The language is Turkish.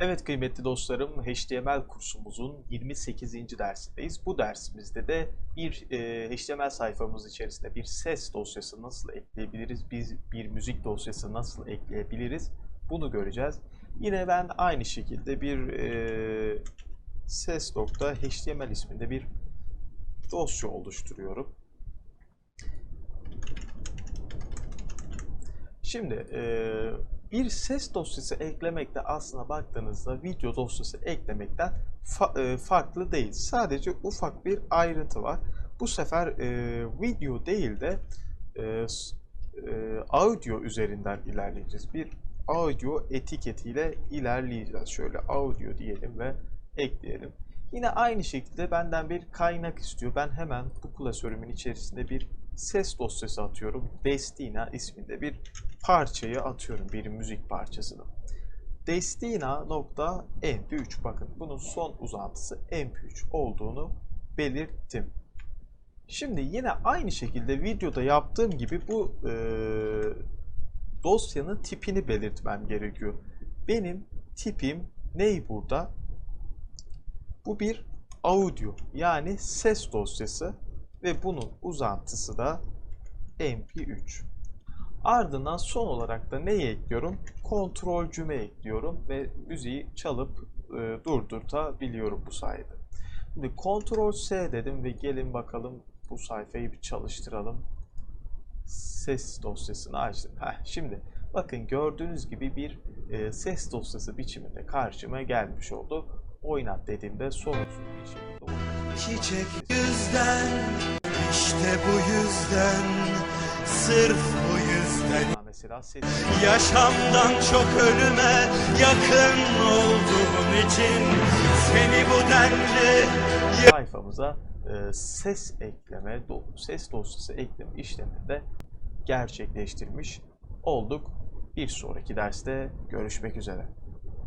Evet kıymetli dostlarım, HTML kursumuzun 28. dersindeyiz. Bu dersimizde de bir e, HTML sayfamız içerisinde bir ses dosyası nasıl ekleyebiliriz, biz bir müzik dosyası nasıl ekleyebiliriz bunu göreceğiz. Yine ben aynı şekilde bir e, ses.html isminde bir dosya oluşturuyorum. Şimdi e, bir ses dosyası eklemekte aslına baktığınızda video dosyası eklemekten fa- e, farklı değil. Sadece ufak bir ayrıntı var. Bu sefer e, video değil de e, e, audio üzerinden ilerleyeceğiz. Bir audio etiketiyle ilerleyeceğiz. Şöyle audio diyelim ve ekleyelim. Yine aynı şekilde benden bir kaynak istiyor. Ben hemen bu klasörümün içerisinde bir ses dosyası atıyorum. Destina isminde bir parçayı atıyorum. Bir müzik parçasını. Destina.mp3 bakın bunun son uzantısı mp3 olduğunu belirttim. Şimdi yine aynı şekilde videoda yaptığım gibi bu e, dosyanın tipini belirtmem gerekiyor. Benim tipim ney burada? Bu bir audio yani ses dosyası ve bunun uzantısı da mp3. Ardından son olarak da neyi ekliyorum? Kontrolcüme ekliyorum ve müziği çalıp e, durdurtabiliyorum bu sayede. Şimdi Ctrl S dedim ve gelin bakalım bu sayfayı bir çalıştıralım. Ses dosyasını açtım. Heh, şimdi bakın gördüğünüz gibi bir e, ses dosyası biçiminde karşıma gelmiş oldu. Oynat dediğimde sorunsuz bir şekilde. Çiçek yüzden işte bu yüzden sırf bu yüzden Mesela ses yaşamdan çok ölüme yakın olduğun için seni bu denli sayfamıza e, ses ekleme, do- ses dosyası ekleme işlemini de gerçekleştirmiş olduk. Bir sonraki derste görüşmek üzere.